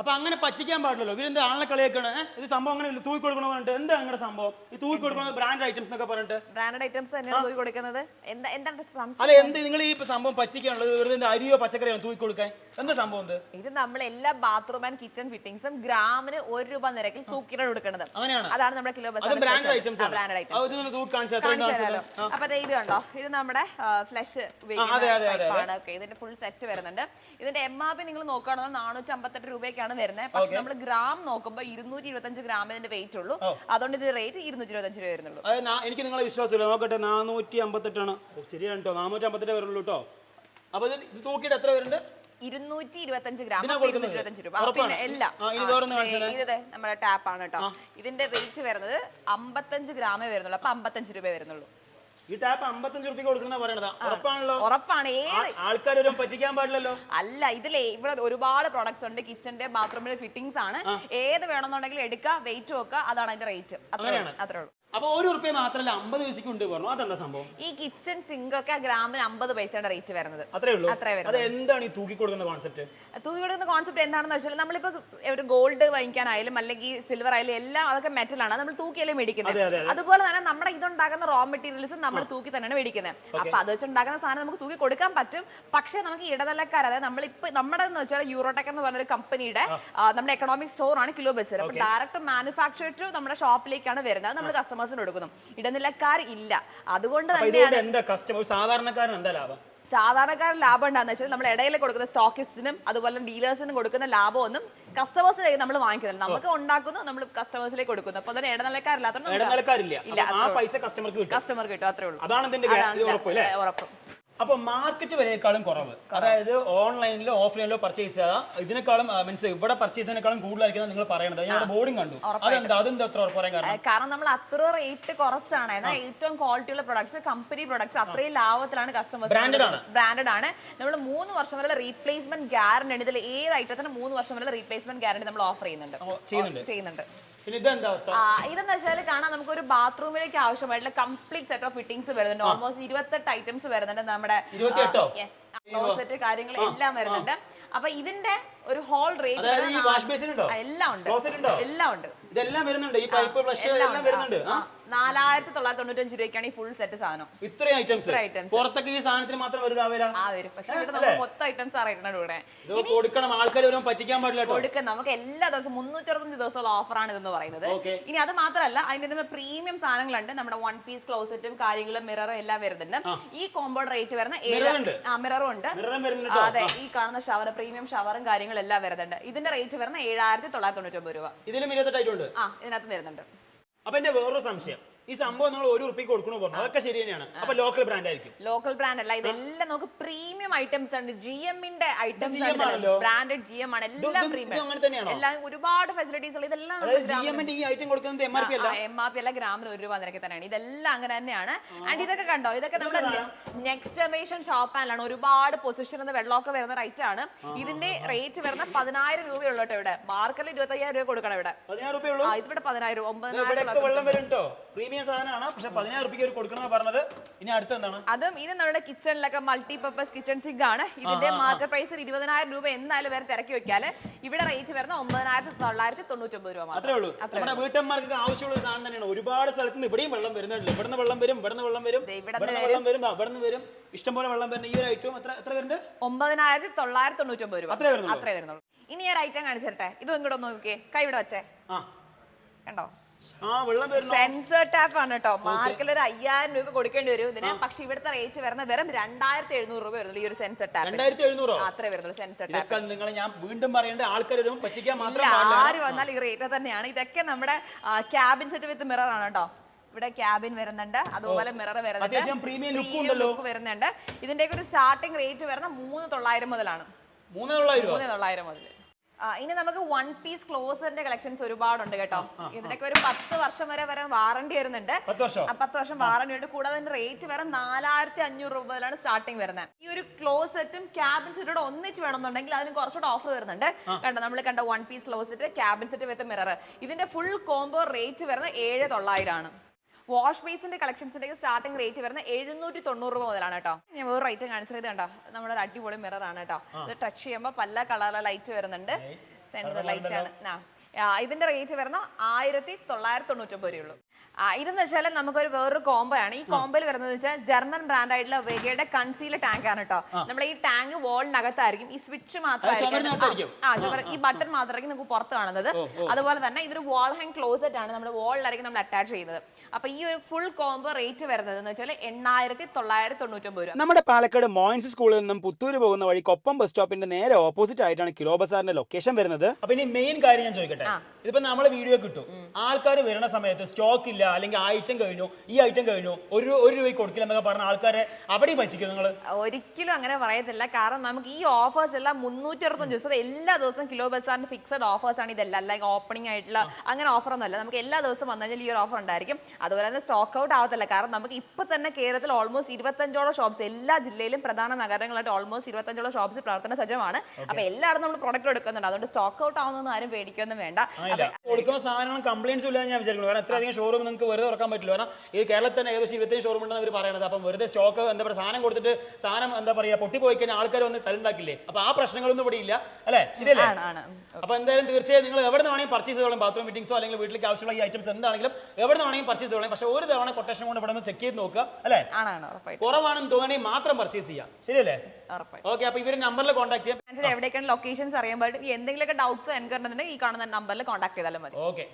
അപ്പൊ അങ്ങനെ പറ്റിക്കാൻ പാടില്ലല്ലോ. ഇവരെന്ത് ആളെ കളിയാക്കാണ്? ഏ? ഇത് സംഭവം അങ്ങനെ തൂക്കി കൊടുക്കണോ പറഞ്ഞിട്ട്? എന്താ അങ്ങനെ സംഭവം? ഈ തൂക്കി കൊടുക്കണത് ബ്രാൻഡ് ഐറ്റംസ് എന്നൊക്കെ പറഞ്ഞിട്ട്? ബ്രാൻഡഡ് ഐറ്റംസ് തന്നെയാണ് തൂക്കി കൊടുക്കുന്നത്. എന്താ എന്താണ് സംശയം? അല്ല എന്ത് നിങ്ങൾ ഈ ഇപ്പൊ സംഭവം പറ്റിക്കാനുള്ളത് വെറുതെ എന്ത് അരിയോ പച്ചക്കറിയോ തൂക്കി കൊടുക്കാൻ? എന്താ സംഭവം ഇത്? ഇത് നമ്മൾ എല്ലാ ബാത്റൂം ആൻഡ് കിച്ചൺ ഫിറ്റിംഗ്സും ഗ്രാമിന് ഒരു രൂപ നിരക്കിൽ തൂക്കിയാണ് കൊടുക്കുന്നത്. ആണ് അതാണ് നമ്മുടെ കിലോ അതും ബ്രാൻഡ് ഐറ്റംസ് ആണ്. ബ്രാൻഡഡ് ഐറ്റം അത് ഇതൊന്ന് തൂക്കി കാണിച്ചാൽ എത്രയും കാണിച്ചത് അപ്പൊ ദേ ഇത് കണ്ടോ? ഇത് നമ്മുടെ ഫ്ലഷ് അതെ, അതെ, അതെ, ആണ്. ഓക്കെ ഇതിന്റെ ഫുൾ സെറ്റ് വരുന്നുണ്ട്. ഇതിന്റെ എം ആർ പി നിങ്ങൾ നോക്കുകയാണെങ്കിൽ നാനൂറ്റി അമ്പത്തെട്ട് രൂപയ്ക്കാണ് വരുന്നത്. പക്ഷെ നമ്മൾ ഗ്രാം നോക്കുമ്പോൾ ഇരുന്നൂറ്റി ഇരുപത്തഞ്ച് ഗ്രാം ഇതിന്റെ വെയിറ്റ് ഉള്ളൂ. അതുകൊണ്ട് ഇത് റേറ്റ് ഇരുന്നൂറ്റി ഇരുപത്തഞ്ച് രൂപ വരുന്നുള്ളൂ. എനിക്ക് നിങ്ങളെ വിശ്വാസമില്ല. നോക്കട്ടെ നാനൂറ്റി അമ്പത്തെട്ടാണ് ശരിയാണ് കേട്ടോ നാനൂറ്റി അമ്പത്തെട്ട് വരുള്ളൂ കേട്ടോ അപ്പൊ ഇത് നോക്കിയിട്ട് എത്ര വരുന്നുണ്ട്? ഇരുന്നൂറ്റി ഇരുപത്തഞ്ച് ഗ്രാം ഇരുപത്തഞ്ച് രൂപ. പിന്നെ എല്ലാം. ഇത് നമ്മുടെ കേട്ടോ ഇതിന്റെ വെയിറ്റ് വരുന്നത് അമ്പത്തഞ്ച് ഗ്രാമേ വരുന്നുള്ളൂ. അപ്പൊ അമ്പത്തഞ്ച് രൂപ വരുന്നുള്ളൂ. ഈ ടാപ്പ് അമ്പത്തഞ്ച് റുപ്യ കൊടുക്കുന്ന പറയണതാ. ഉറപ്പാണല്ലോ? ഉറപ്പാണ്. ഏത്? ആൾക്കാർ വരും പറ്റിക്കാൻ പാടില്ലല്ലോ? അല്ല ഇതിലെ ഇവിടെ ഒരുപാട് പ്രോഡക്ട്സ് ഉണ്ട്. കിച്ചന്റെ ബാത്റൂമിലെ ഫിറ്റിംഗ്സ് ആണ്. ഏത് വേണമെന്നുണ്ടെങ്കിൽ എടുക്കുക വെയിറ്റ് വെക്കുക അതാണ് അതിന്റെ റേറ്റ് അത്രയാണ് അത്രേ ഉള്ളൂ. അപ്പൊ ഒരു റുപ്യ മാത്രല്ല അമ്പത് പൈസക്ക് ഉണ്ട് പറഞ്ഞു. അതെന്താ സംഭവം? ഈ കിച്ചൺ സിങ്ക് ഒക്കെ ഗ്രാമിന് അമ്പത് പൈസയുടെ റേറ്റ് വരുന്നത്. അത്രേ ഉള്ളൂ? അത്രേ അത് എന്താണ് ഈ തൂക്കി കൊടുക്കുന്ന കോൺസെപ്റ്റ് തൂക്കി കൊടുക്കുന്ന കോൺസെപ്റ്റ് എന്താണെന്ന് വെച്ചാൽ നമ്മളിപ്പോ ഒരു ഗോൾഡ് വാങ്ങിക്കാനായാലും അല്ലെങ്കിൽ സിൽവർ ആയാലും എല്ലാം അതൊക്കെ മെറ്റൽ ആണ്. നമ്മൾ തൂക്കിയല്ലേ മേടിക്കുന്നത് അതെ, അതെ, അതുപോലെ തന്നെ നമ്മുടെ ഇതുണ്ടാക്കുന്ന റോ മെറ്റീരിയൽസും നമ്മൾ തൂക്കി തന്നെയാണ് മേടിക്കുന്നത് അപ്പൊ അത് വെച്ചുണ്ടാക്കുന്ന സാധനം നമുക്ക് തൂക്കി കൊടുക്കാൻ പറ്റും. പക്ഷേ നമുക്ക് ഇടനിലക്കാർ അതായത് നമ്മളിപ്പോ നമ്മുടെ എന്ന് വെച്ചാൽ യൂറോടെക് എന്ന് പറഞ്ഞൊരു കമ്പനിയുടെ നമ്മുടെ എക്കണോമിക് സ്റ്റോർ ആണ് കിലോ ബസ് അപ്പൊ ഡയറക്റ്റ് മാനുഫാക്ചർ ടു നമ്മുടെ ഷോപ്പിലേക്കാണ് വരുന്നത്. നമ്മൾ നമ്മൾ കസ്റ്റമേഴ്സിന് കൊടുക്കുന്നു. ഇടനിലക്കാർ ഇല്ല. അതുകൊണ്ട് തന്നെയാണ് എന്താ കസ്റ്റമർ സാധാരണക്കാരൻ എന്താ ലാഭം? സാധാരണക്കാരൻ ലാഭം ഉണ്ടാകുന്ന വെച്ചാൽ നമ്മൾ ഇടയിൽ കൊടുക്കുന്ന സ്റ്റോക്കിസ്റ്റിനും അതുപോലെ ഡീലേഴ്സിനും കൊടുക്കുന്ന ലാഭമൊന്നും കസ്റ്റമേഴ്സിലേക്ക് നമ്മൾ വാങ്ങിക്കുന്നില്ല. നമുക്ക് ഉണ്ടാക്കുന്നു നമ്മൾ കസ്റ്റമേഴ്സിലേക്ക് കൊടുക്കുന്നു. അപ്പൊ തന്നെ ഇടനിലക്കാരില്ലാത്ത ഇല്ല, അപ്പൊ ആ പൈസ കസ്റ്റമർക്ക് കിട്ടും. കസ്റ്റമർ കിട്ടും. അത്രേ ഉള്ളൂ. അതാണ് ഉറപ്പ്. അല്ലേ ഏ, ഉറപ്പ് അപ്പൊ മാർക്കറ്റ് വിലയേക്കാളും കുറവ്. അതായത് ഓൺലൈനിലോ ഓഫ്ലൈനിലോ പർച്ചേസ് ചെയ്താൽ ഇതിനേക്കാളും മീൻസ് ഇവിടെ പർച്ചേസ് ചെയ്യുന്നതിനേക്കാളും കൂടുതലായിരിക്കും നിങ്ങൾ പറയുന്നത്. ഞാൻ ബോർഡും കണ്ടു. അതെന്താ? അതെന്താ അത്ര പറയാൻ കാരണം? കാരണം നമ്മൾ അത്ര റേറ്റ് കുറച്ചാണ്. എന്നാൽ ഏറ്റവും ക്വാളിറ്റി ഉള്ള പ്രൊഡക്ട്സ് കമ്പനി പ്രൊഡക്ട്സ് അത്രയും ലാഭത്തിലാണ് കസ്റ്റമേഴ്സ് ആണ്. ബ്രാൻഡഡ് ആണ്. നമ്മൾ മൂന്ന് വർഷം വരെ റീപ്ലേസ്മെന്റ് ഗ്യാരണ്ടി ഇതിൽ ഏത് ഐറ്റത്തിന് മൂന്ന് വർഷം വരെ റീപ്ലേസ്മെന്റ് ഗ്യാരണ്ടി നമ്മൾ ഓഫർ ചെയ്യുന്നുണ്ട്. ചെയ്യുന്നുണ്ട്. ഇതെന്ന് വെച്ചാൽ കാണാൻ നമുക്ക് ഒരു ബാത്റൂമിലേക്ക് ആവശ്യമായിട്ടുള്ള കംപ്ലീറ്റ് സെറ്റ് ഓഫ് ഫിറ്റിംഗ്സ് വരുന്നുണ്ട്. ഓൾമോസ്റ്റ് ഇരുപത്തെട്ട് ഐറ്റംസ് വരുന്നുണ്ട് നമ്മുടെ കാര്യങ്ങൾ എല്ലാം വരുന്നുണ്ട്. അപ്പൊ ഇതിന്റെ ഒരു ഹോൾ അതായത് ഈ വാഷ് ബേസിൻ ഉണ്ടോ? എല്ലാം ഉണ്ട്. ക്ലോസറ്റ് ഉണ്ടോ? എല്ലാം ഉണ്ട്. ഇതെല്ലാം വരുന്നുണ്ട്. ഈ പൈപ്പ് ഫ്ലഷ് എല്ലാം വരുന്നുണ്ട്. നാലായിരത്തി തൊള്ളായിരത്തി തൊണ്ണൂറ്റഞ്ച് രൂപയ്ക്കാണ് ഈ ഫുൾ സെറ്റ് സാധനം. ഇത്രയും ഐറ്റംസ് ഐറ്റംസ് പുറത്തൊക്കെ ഈ സാധനത്തിന് മാത്രം വരും ആ വരും. പക്ഷെ ഇവിടെ മൊത്തം ഐറ്റംസ് അറിയിക്കണം ഇവിടെ. കൊടുക്കണം. ആൾക്കാർ വരുമ്പോൾ പറ്റിക്കാൻ പാടില്ല കൊടുക്കണം. നമുക്ക് എല്ലാ ദിവസവും മുന്നൂറ്ററുപത്തഞ്ച് ദിവസമുള്ള ഓഫറാണ് ഇതെന്ന് പറയുന്നത്. ഇനി അത് മാത്രമല്ല അതിന്റെ പ്രീമിയം സാധനങ്ങളുണ്ട്. നമ്മുടെ വൺ പീസ് ക്ലോസറ്റും കാര്യങ്ങളും മിററും എല്ലാം വരുന്നുണ്ട്. ഈ കോമ്പോഡ് റേറ്റ് വരുന്ന മിററും ഉണ്ട്. അതെ ഈ കാണുന്ന ഷവർ പ്രീമിയം ഷവറും കാര്യങ്ങളും എല്ലാം വരുന്നുണ്ട്. ഇതിന്റെ റേറ്റ് വരുന്ന ഏഴായിരത്തി തൊള്ളായിരത്തി തൊണ്ണൂറ്റി ഒമ്പത് രൂപ. ഇതിലും ഇരുപത്തെട്ടായിട്ടുണ്ട് ആ ഇതിനകത്ത് വരുന്നുണ്ട്. അപ്പൊ എന്റെ വേറൊരു സംശയം. ഈ സംഭവം നിങ്ങൾ ഒരു ഉറുപ്പിക്ക് കൊടുക്കണു പറഞ്ഞു. അതൊക്കെ ശരി തന്നെയാണ്. അപ്പൊ ലോക്കൽ ബ്രാൻഡ് ആയിരിക്കും. ലോക്കൽ ബ്രാൻഡ് അല്ല ഇതെല്ലാം നമുക്ക് പ്രീമിയം ഐറ്റംസ് ഉണ്ട് ജി എമ്മിന്റെ ഐറ്റംസ് ബ്രാൻഡഡ് ജി എം ആണ്. എല്ലാം പ്രീമിയം എല്ലാം ഒരുപാട് ഫെസിലിറ്റീസ് ഉള്ള ഇതെല്ലാം ജി എമ്മിന്റെ ഈ ഐറ്റം കൊടുക്കുന്നത് എം ആർ പി അല്ല? എം ആർ പി അല്ല ഗ്രാമിന് ഒരു രൂപ നിരക്ക് തന്നെയാണ്. ഇതെല്ലാം അങ്ങനെ തന്നെയാണ്. ആൻഡ് ഇതൊക്കെ കണ്ടോ? ഇതൊക്കെ നമ്മുടെ നെക്സ്റ്റ് ജനറേഷൻ ഷോപ്പ് ആൻഡിലാണ് ഒരുപാട് പൊസിഷൻ എന്ന് വെള്ളമൊക്കെ വരുന്ന റൈറ്റ് ആണ്. ഇതിന്റെ റേറ്റ് വരുന്ന പതിനായിരം രൂപയുള്ളൂ കേട്ടോ ഇവിടെ. മാർക്കറ്റിൽ ഇരുപത്തി അയ്യായിരം രൂപ കൊടുക്കണം ഇവിടെ. ഇതിവിടെ പതിനായിരം ഒമ്പതിനായിരം പ്രീമിയം സാധനമാണ്. പക്ഷെ പതിനായിരം റുപ്യക്ക് ഒരു കൊടുക്കണമെന്ന് പറഞ്ഞത് ഇനി അടുത്ത എന്താണ്? അതും ഇത് നമ്മുടെ കിച്ചണിലൊക്കെ മൾട്ടി പർപ്പസ് കിച്ചൺ സിഗ് ആണ്. ഇതിന്റെ മാർക്കറ്റ് പ്രൈസ് ഇരുപതിനായിരം രൂപ എന്നാലും വരെ തിരക്കി വെക്കാൽ. ഇവിടെ റേറ്റ് വരുന്ന ഒമ്പതിനായിരത്തി തൊള്ളായിരത്തി തൊണ്ണൂറ്റി ഒമ്പത് രൂപ അത്രേ ഉള്ളൂ. നമ്മുടെ വീട്ടമ്മമാർക്ക് ആവശ്യമുള്ള ഒരു സാധനം തന്നെയാണ്. ഒരുപാട് സ്ഥലത്ത് നിന്ന് ഇവിടെയും വെള്ളം വരുന്നുണ്ട് ഇവിടുന്ന് വെള്ളം വരും ഇവിടുന്ന് വെള്ളം വരും ഇവിടെ ഇവിടുന്ന് വെള്ളം വരും ഇവിടുന്ന് വരും. ഇഷ്ടംപോലെ വെള്ളം വരുന്ന ഈ ഒരു ഐറ്റം എത്ര എത്ര വരുന്നത് ഒമ്പതിനായിരത്തി തൊള്ളായിരത്തി തൊണ്ണൂറ്റി ഒമ്പത് രൂപ. അത്രേ വരുന്നുള്ളൂ. അത്രേ വരുന്നുള്ളൂ. ഇനി ഒരു ഐറ്റം കാണിച്ചിട്ടെ ഇതും ഇങ്ങോട്ട് നോക്കിയേ. കൈ ഇവിടെ വെച്ചേ. ആ. കണ്ടോ? സെൻസർ ടാപ്പ് ആണ് കേട്ടോ മാർക്കിൽ ഒരു അയ്യായിരം രൂപ കൊടുക്കേണ്ടി വരും. ഇതിന് പക്ഷെ ഇവിടുത്തെ റേറ്റ് വരുന്ന വെറും രണ്ടായിരത്തി എഴുന്നൂറ് രൂപ വരുന്നുള്ളൂ ഈ ഒരു സെൻസർ ടാപ്പ് അത്രേ വരുന്നുള്ളൂ സെൻസർ ടാപ്പ് നിങ്ങൾ ഞാൻ വീണ്ടും പറയേണ്ട ആൾക്കാർ പറ്റിക്കാൻ മാത്രം ആര് വന്നാൽ ഈ റേറ്റ് തന്നെയാണ്. ഇതൊക്കെ നമ്മുടെ ക്യാബിൻ സെറ്റ് വിത്ത് മിറർ ആണ് കേട്ടോ ഇവിടെ ക്യാബിൻ വരുന്നുണ്ട്. അതുപോലെ മിറർ വരുന്നുണ്ട്. ഉണ്ടല്ലോ. look വരുന്നുണ്ട്. ഇതിന്റെ ഒരു സ്റ്റാർട്ടിംഗ് റേറ്റ് വരുന്ന മൂന്ന് തൊള്ളായിരം മുതലാണ്. മൂന്ന് തൊള്ളായിരം? മുതൽ ഇനി നമുക്ക് വൺ പീസ് ക്ലോസറിന്റെ കളക്ഷൻസ് ഒരുപാടുണ്ട് കേട്ടോ. ഇതിനൊക്കെ ഒരു പത്ത് വർഷം വരെ വരെ വാറണ്ടി വരുന്നുണ്ട്. പത്ത് വർഷം? വാറണ്ടി ഉണ്ട്. കൂടാതെ അതിന്റെ റേറ്റ് വരെ നാലായിരത്തി അഞ്ഞൂറ് രൂപ മുതലാണ് സ്റ്റാർട്ടിംഗ് വരുന്നത്. ഈ ഒരു ക്ലോസറ്റും ക്യാബിൻ സെറ്റോട് ഒന്നിച്ച് വേണമെന്നുണ്ടെങ്കിൽ അതിന് കുറച്ചുകൂടെ ഓഫർ വരുന്നുണ്ട്. കണ്ടോ നമ്മൾ കണ്ട one piece closet cabin set with mirror ഇതിന്റെ ഫുൾ കോംബോ റേറ്റ് വരുന്നത് ഏഴ് തൊള്ളായിരം ആണ് വാഷ് ബേസിന്റെ കളക്ഷൻസിന്റെ സ്റ്റാർട്ടിംഗ് റേറ്റ് വരുന്ന എഴുന്നൂറ്റി തൊണ്ണൂറ് രൂപ മുതലാണ് കേട്ടോ. ഞാൻ വേറെ ഐറ്റം കാണിച്ചത് കേട്ടോ കണ്ടോ? നമ്മുടെ അടിപൊളി മിറർ ആണ് കേട്ടോ. ഇത് ടച്ച് ചെയ്യുമ്പോൾ പല കളറിലെ ലൈറ്റ് വരുന്നുണ്ട്. സെൻട്രൽ ലൈറ്റ് ആണ്. ഇതിന്റെ റേറ്റ് വരുന്ന ആയിരത്തി തൊള്ളായിരത്തി തൊണ്ണൂറ്റൊമ്പത് രൂപയുള്ളൂ ഇതെന്ന് വെച്ചാൽ നമുക്കൊരു വേറൊരു കോംബോ ആണ്. ഈ കോംബോയിൽ വരുന്നത് വെച്ചാൽ ജർമ്മൻ ബ്രാൻഡ് ആയിട്ടുള്ള വെഗയുടെ കൺസീലർ ടാങ്ക് ആണ് കേട്ടോ നമ്മൾ ഈ ടാങ്ക് വോളിനകത്തായിരിക്കും ഈ സ്വിച്ച് മാത്രമായിരിക്കും? ആ ചുമര ഈ ബട്ടൺ മാത്രമായിരിക്കും നമുക്ക് പുറത്ത് കാണുന്നത്. അതുപോലെ തന്നെ ഇതൊരു വാൾ ഹാങ് ക്ലോസറ്റ് ആണ് നമ്മുടെ വാളിലായിരിക്കും നമ്മൾ അറ്റാച്ച് ചെയ്യുന്നത്. അപ്പൊ ഈ ഒരു ഫുൾ കോംബോ റേറ്റ് വരുന്നത് എന്ന് വെച്ചാൽ എണ്ണായിരത്തി തൊള്ളായിരത്തി തൊണ്ണൂറ്റൊമ്പത് രൂപ. നമ്മുടെ പാലക്കാട് മോയിൻസ് സ്കൂളിൽ നിന്നും പുത്തൂര് പോകുന്ന വഴി കൊപ്പം ബസ് സ്റ്റോപ്പിന്റെ നേരെ ഓപ്പോസിറ്റ് ആയിട്ടാണ് കിലോ ബസാറിന്റെ ലൊക്കേഷൻ വരുന്നത്. അപ്പൊ ഇനി മെയിൻ കാര്യം ഞാൻ ചോദിക്കട്ടെ? ഇതിപ്പോ നമ്മളെ വീഡിയോ കിട്ടും ആൾക്കാർ വരുന്ന സമയത്ത് സ്റ്റോക്ക് ഇല്ല അല്ലെങ്കിൽ ആ ഐറ്റം കഴിഞ്ഞു ഈ ഐറ്റം കഴിഞ്ഞു ഒരു ഒരു രൂപയ്ക്ക് കൊടുക്കില്ല എന്നൊക്കെ പറഞ്ഞ ആൾക്കാരെ അവിടെയും പറ്റിക്കും നിങ്ങൾ ഒരിക്കലും അങ്ങനെ പറയത്തില്ല. കാരണം നമുക്ക് ഈ ഓഫേഴ്സ് എല്ലാം മുന്നൂറ്റി അറുപത്തഞ്ച് ദിവസം എല്ലാ ദിവസവും കിലോ ബസാറിന്റെ ഫിക്സഡ് ഓഫേഴ്സ് ആണ് ഇതല്ല. അല്ലെങ്കിൽ ഓപ്പണിംഗ് ആയിട്ടുള്ള അങ്ങനെ ഓഫർ ഒന്നുമല്ല നമുക്ക് എല്ലാ ദിവസവും വന്നു കഴിഞ്ഞാൽ ഈ ഒരു ഓഫർ ഉണ്ടായിരിക്കും. അതുപോലെ തന്നെ സ്റ്റോക്ക് ഔട്ട് ആവത്തില്ല. കാരണം നമുക്ക് ഇപ്പൊ തന്നെ കേരളത്തിൽ ഓൾമോസ്റ്റ് ഇരുപത്തഞ്ചോളം ഷോപ്സ് എല്ലാ ജില്ലയിലും പ്രധാന നഗരങ്ങളായിട്ട് ഓൾമോസ്റ്റ് ഇരുപത്തഞ്ചോളം ഷോപ്സ് പ്രവർത്തന സജ്ജമാണ്. അപ്പൊ എല്ലാവരും നമ്മൾ പ്രൊഡക്റ്റ് എടുക്കുന്നുണ്ട്. അതുകൊണ്ട് സ്റ്റോക്ക് ഔട്ട് ആവുന്നൊന്നും ആരും പേടിക്കൊന്നും വേണ്ട. കൊടുക്കുന്ന സാധനങ്ങൾ കംപ്ലൈൻസ് ഇല്ല ഞാൻ വിചാരിക്കുന്നു. കാരണം അത്രയധികം ഷോറൂം നിങ്ങൾക്ക് വെറുതെ തുറക്കാൻ പറ്റില്ല. കാരണം ഈ കേരളത്തിൽ തന്നെ ഏകദേശം ഇരുപത്തഞ്ച് ഷോറൂം ഉണ്ടെന്ന് അവർ പറയുന്നത്. അപ്പം വെറുതെ സ്റ്റോക്ക് എന്താ പറയുക സാധനം കൊടുത്തിട്ട് സാധനം എന്താ പറയുക പൊട്ടിപ്പോയി കഴിഞ്ഞാൽ ആൾക്കാർ വന്ന് തലുണ്ടാക്കില്ലേ അപ്പൊ ആ പ്രശ്നങ്ങളൊന്നും ഇവിടെ ഇല്ല. അല്ലേ? ശരിയല്ലേ? അപ്പൊ എന്തായാലും തീർച്ചയായും നിങ്ങൾ എവിടെ നിന്ന് പർച്ചേസ് ചെയ്തോളാം. ബാത്റൂം ഫിറ്റിംഗ്സോ അല്ലെങ്കിൽ വീട്ടിലേക്ക് ആവശ്യമുള്ള ഈ ഐറ്റംസ് എന്താണെങ്കിലും എവിടെ നിന്ന് പർച്ചേസ് ചെയ്തോളാം. പക്ഷേ ഒരു തവണ കൊട്ടേഷൻ കൊണ്ട് ഇവിടെ നിന്ന് ചെക്ക് ചെയ്ത് നോക്കുക. അല്ലേ? കുറവാണെന്ന് തോന്നുകയാണെങ്കിൽ മാത്രം പർച്ചേസ് ചെയ്യാം. ശരിയല്ലേ? ഓക്കെ അപ്പൊ ഇവർ നമ്പറിൽ കോൺടാക്ട് ചെയ്യാം. എവിടേക്കാണ് ലൊക്കേഷൻസ് അറിയാൻ പറ്റും എന്തെങ്കിലുമൊക്കെ ഡൗട്ട്സ് ഉണ്ടെന്നുണ്ടെങ്കിൽ ഈ കാണുന്ന നമ്പറിൽ കോൺടാക്ട് ചെയ്താലും മതി. ഓക്കെ